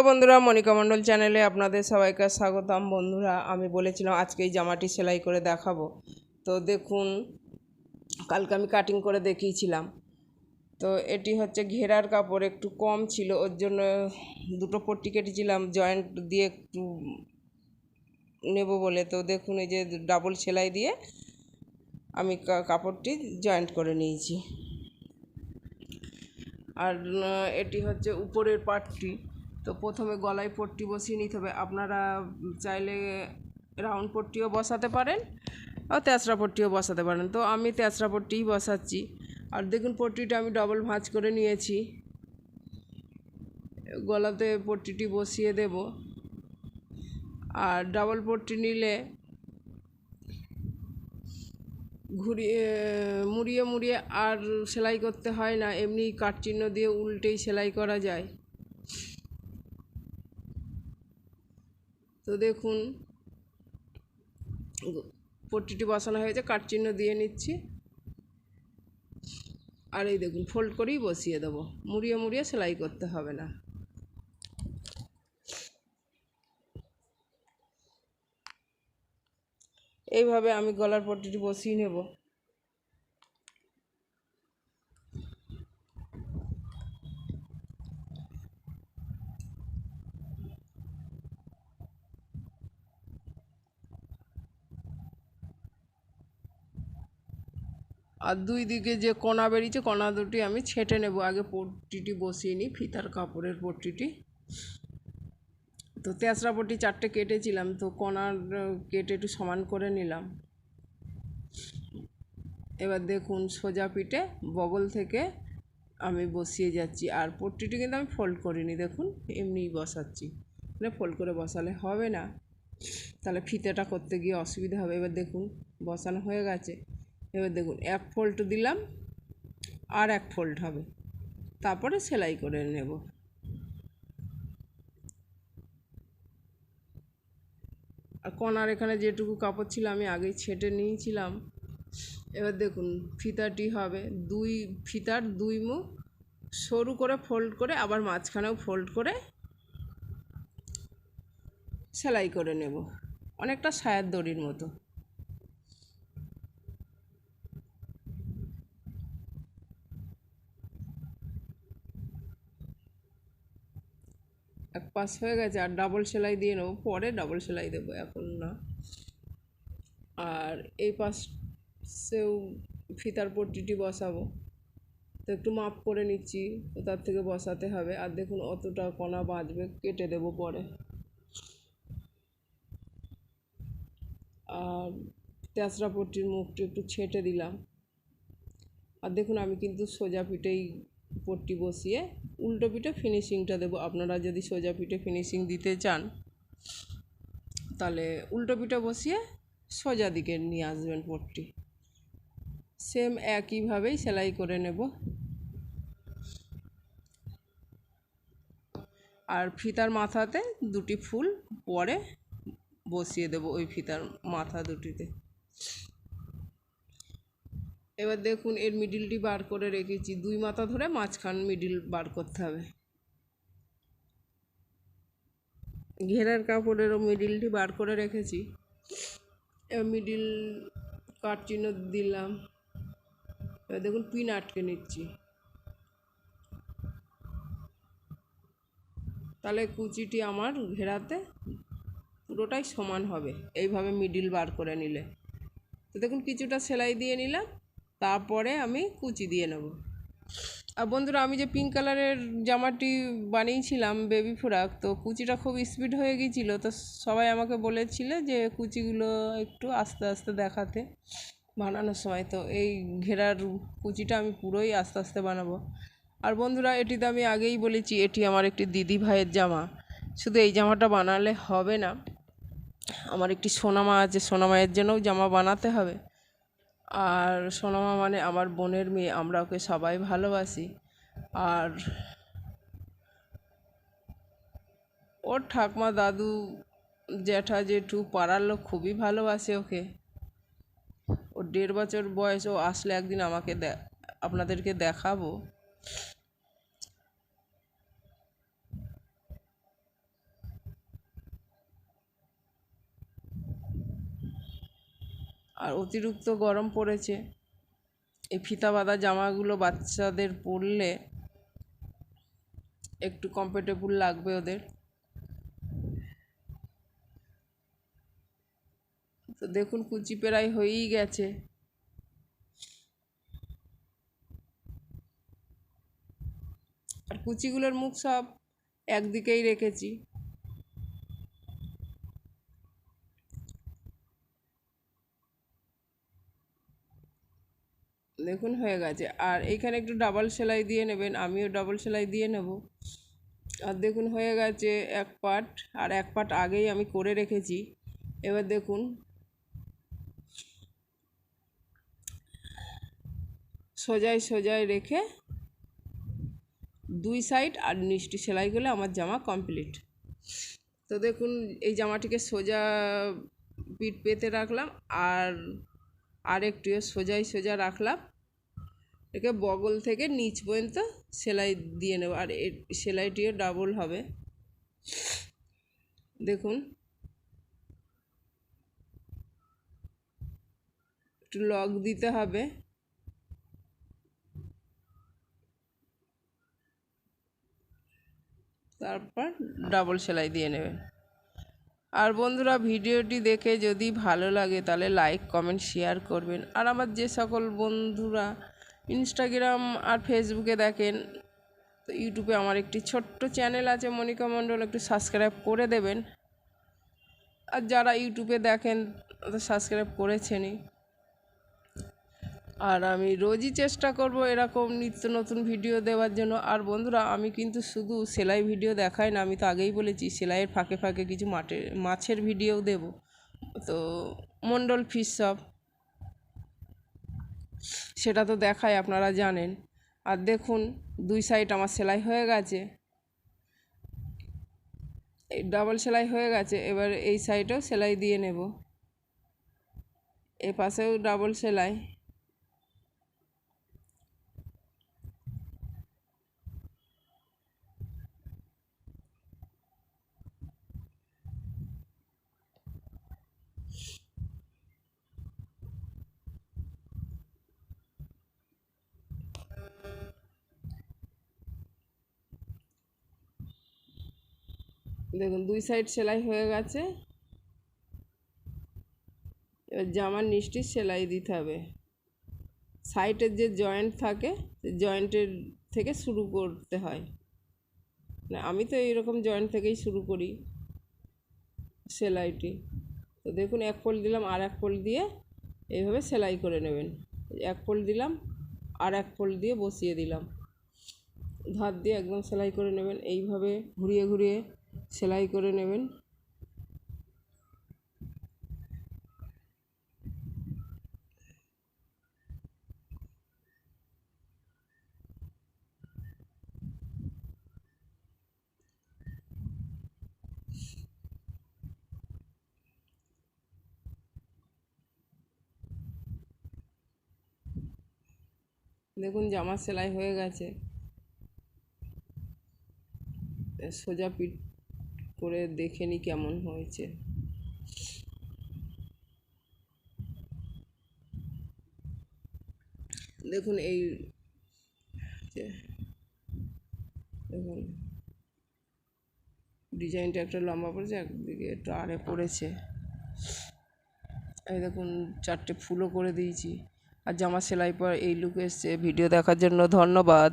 Hello বন্ধুরা, মনিকা মণ্ডল চ্যানেলে আপনাদের সবাইকে স্বাগতম। বন্ধুরা, আমি বলেছিলাম আজকে এই জামাটি সেলাই করে দেখাবো। তো দেখুন, কালকে আমি কাটিং করে দেখিয়েছিলাম। তো এটি হচ্ছে ঘেরার কাপড়, একটু কম ছিল, ওর জন্য দুটো পট্টি কেটেছিলাম জয়েন্ট দিয়ে একটু নেব বলে। তো দেখুন, এই যে ডাবল সেলাই দিয়ে আমি কাপড়টি জয়েন্ট করে নিয়েছি। আর এটি হচ্ছে উপরের পার্টটি তো প্রথমে গলায় পট্টি বসিয়ে নিতে হবে। আপনারা চাইলে রাউন্ড পট্টিও বসাতে পারেন আর তেসরা পট্টিও বসাতে পারেন। তো আমি তেসরা পট্টিই বসাচ্ছি। আর দেখুন, পট্টিটা আমি ডবল ভাঁজ করে নিয়েছি। গলাতে পট্টিটি বসিয়ে দেব। আর ডাবল পট্টি নিলে ঘুরিয়ে, মুড়িয়ে মুড়িয়ে আর সেলাই করতে হয় না। এমনি কাটচিহ্ন দিয়ে উল্টেই সেলাই করা যায়। তো দেখুন, পট্টিটি বসানো হয়েছে কাটচিহ্ন দিয়ে নিচ্ছি। আর এই দেখুন ফোল্ড করেই বসিয়ে দেবো। মুড়িয়ে মুড়িয়ে সেলাই করতে হবে না। এইভাবে আমি গলার পট্টিটি বসিয়ে নেব। আর দুই দিকে যে কোনা বেরিয়েছে কোনা দুটি আমি ছেটে নেব। আগে পট্টিটি বসিয়ে নিই, ফিতার কাপড়ের পট্টিটি। তো তেসরা পট্টি চারটে কেটেছিলাম, তো কোনার কেটে একটু সমান করে নিলাম। এবার দেখুন, সোজা পিঠে বগল থেকে আমি বসিয়ে যাচ্ছি। আর পট্টিটি কিন্তু আমি ফোল্ড করিনি, দেখুন, এমনিই বসাচ্ছি। মানে ফোল্ড করে বসালে হবে না। তাহলে ফিতেটা করতে গিয়ে অসুবিধা হবে। এবার দেখুন, বসানো হয়ে গেছে। এবার দেখুন, এক ফোল্ড দিলাম আর এক ফোল্ড হবে। তারপরে সেলাই করে নেব। আর কনার এখানে যেটুকু কাপড় ছিল আমি আগেই ছেটে নিয়েছিলাম। এবার দেখুন, ফিতাটি হবে দুই, ফিতার দুই মুখ সরু করে ফোল্ড করে আবার মাঝখানেও ফোল্ড করে সেলাই করে নেব। অনেকটা সায়ার দড়ির মতো। এক পাশ হয়ে গেছে, আর ডাবল সেলাই দিয়ে নেব, পরে ডাবল সেলাই দেবো এখন না। আর এই পাশেও ফিতার পট্টিটি বসাবো। তো একটু মাপ করে নিচ্ছি তার থেকে বসাতে হবে। আর দেখুন অতটা কণা বাঁচবে কেটে দেবো পরে। আর তেসরা পট্টির মুখটি একটু ছেঁটে দিলাম। আর দেখুন আমি কিন্তু সোজা পিঠেই পট্টি বসিয়ে উল্টো পিঠে ফিনিশিংটা দেবো। আপনারা যদি সোজা পিঠে ফিনিশিং দিতে চান, তাহলে উল্টো পিঠে বসিয়ে সোজা দিকে নিয়ে আসবেন পট্টি। সেম একইভাবেই সেলাই করে নেব। আর ফিতার মাথাতে দুটি ফুল পরে বসিয়ে দেবো ওই ফিতার মাথা দুটিতে। এবার দেখুন এর মিডিলটি বার করে রেখেছি। দুই মাথা ধরে মাঝখান মিডিল বার করতে হবে। ঘেরার কাপড়েরও মিডিলটি বার করে রেখেছি। এবার মিডিল কাট চিহ্ন দিলাম। এবার দেখুন পিন আটকে নিচ্ছি। তাহলে কুচিটি আমার ঘেরাতে পুরোটাই সমান হবে। এইভাবে মিডিল বার করে নিলে। তো দেখুন কিছুটা সেলাই দিয়ে নিলাম। তারপরে আমি কুচি দিয়ে নেব। আর বন্ধুরা, আমি যে পিঙ্ক কালারের জামাটি বানিয়েছিলাম বেবি ফ্রক তো কুচিটা খুব স্পিড হয়ে গিয়েছিল, তো সবাই আমাকে বলেছিল যে কুচিগুলো একটু আস্তে আস্তে দেখাতে বানানোর সময়। তো এই ঘেরার কুচিটা আমি পুরোই আস্তে আস্তে বানাবো। আর বন্ধুরা এটি তো আমি আগেই বলেছি, এটি আমার একটি দিদি ভাইয়ের জামা। শুধু এই জামাটা বানালে হবে না, আমার একটি সোনামা আছে, সোনামায়ের জন্যও জামা বানাতে হবে। আর সোনামা মানে আমার বোনের মেয়ে, আমরা ওকে সবাই ভালোবাসি। আর ওর ঠাকমা দাদু, জ্যাঠা জেঠু পাড়ার লোক খুবই ভালোবাসে ওকে। ওর দেড় বছর বয়স, ও আসলে একদিন আমাকে আপনাদেরকে দেখাবো। আর অতিরিক্ত গরম পড়েছে। এই ফিতা বাঁধা জামাগুলো বাচ্চাদের পরলে একটু কমফোর্টেবল লাগবে ওদের। তো দেখুন, কুচি প্রায় হয়েই গেছে। আর কুচিগুলোর মুখ সব একদিকেই রেখেছি। দেখুন, হয়ে গেছে। আর এইখানে একটু ডাবল সেলাই দিয়ে নেবেন, আমিও ডাবল সেলাই দিয়ে নেব। আর দেখুন, হয়ে গেছে এক পাট। আর এক পাট আগেই আমি করে রেখেছি। এবার দেখুন। সোজাই সোজাই রেখে দুই সাইড আর নিচটি সেলাই করলে আমার জামা কমপ্লিট তো দেখুন, এই জামাটিকে সোজা পিঠ পেতে রাখলাম। আর আরেকটিও সোজাই সোজা রাখলাম। একে বগল থেকে নিচ পর্যন্ত সেলাই দিয়ে নেব, আর সেলাইটিও ডাবল হবে। দেখুন। একটু লক দিতে হবে। তারপর ডাবল সেলাই দিয়ে নেবেন আর বন্ধুরা, ভিডিওটি দেখে যদি ভালো লাগে, তাহলে লাইক কমেন্ট শেয়ার করবেন। আর আমার যে সকল বন্ধুরা ইনস্টাগ্রাম আর ফেসবুকে দেখেন, তো ইউটিউবে আমার একটি ছোট্ট চ্যানেল আছে মনিকা মণ্ডল, একটু সাবস্ক্রাইব করে দেবেন। আর যারা ইউটিউবে দেখেন তো সাবস্ক্রাইব করেছেনই। আর আমি রোজই চেষ্টা করব এরকম নিত্য নতুন ভিডিও দেওয়ার জন্য। আর বন্ধুরা, আমি কিন্তু শুধু সেলাই ভিডিও দেখাই না, আমি তো আগেই বলেছি, সেলাইয়ের ফাঁকে ফাঁকে কিছু মাঠে, মাছের ভিডিও দেব। তো মণ্ডল ফিশ শপ। সেটা তো দেখায় আপনারা জানেন। আর দেখুন, দুই সাইড আমার সেলাই হয়ে গেছে। ডাবল সেলাই হয়ে গেছে, এবার এই সাইডেও সেলাই দিয়ে নেব। এ পাশেও ডাবল সেলাই। দেখুন, দুই সাইড সেলাই হয়ে গেছে। এবার জামার নিচটি সেলাই দিতে হবে। সাইডের যে জয়েন্ট থাকে জয়েন্টের থেকে শুরু করতে হয়। না, আমি তো এইরকম জয়েন্ট থেকেই শুরু করি সেলাইটি। তো দেখুন, এক ফোল্ড দিলাম, আর এক ফোল্ড দিয়ে এইভাবে সেলাই করে নেবেন। এক ফোল্ড দিলাম, আর এক ফোল্ড দিয়ে বসিয়ে দিলাম। ধার দিয়ে একদম সেলাই করে নেবেন। এইভাবে ঘুরিয়ে ঘুরিয়ে সেলাই করে নেবেন। দেখুন জামা সেলাই হয়ে গেছে। সোজা পিঠ করে দেখে নি কেমন হয়েছে। দেখুন এই দেখুন। ডিজাইনটা একটা লম্বা পড়েছে, একদিকে একটু আড়ে পড়েছে। এই দেখুন, চারটে ফুলও করে দিয়েছি। আর জামা সেলাই পর এই লুক এসছে। ভিডিও দেখার জন্য ধন্যবাদ।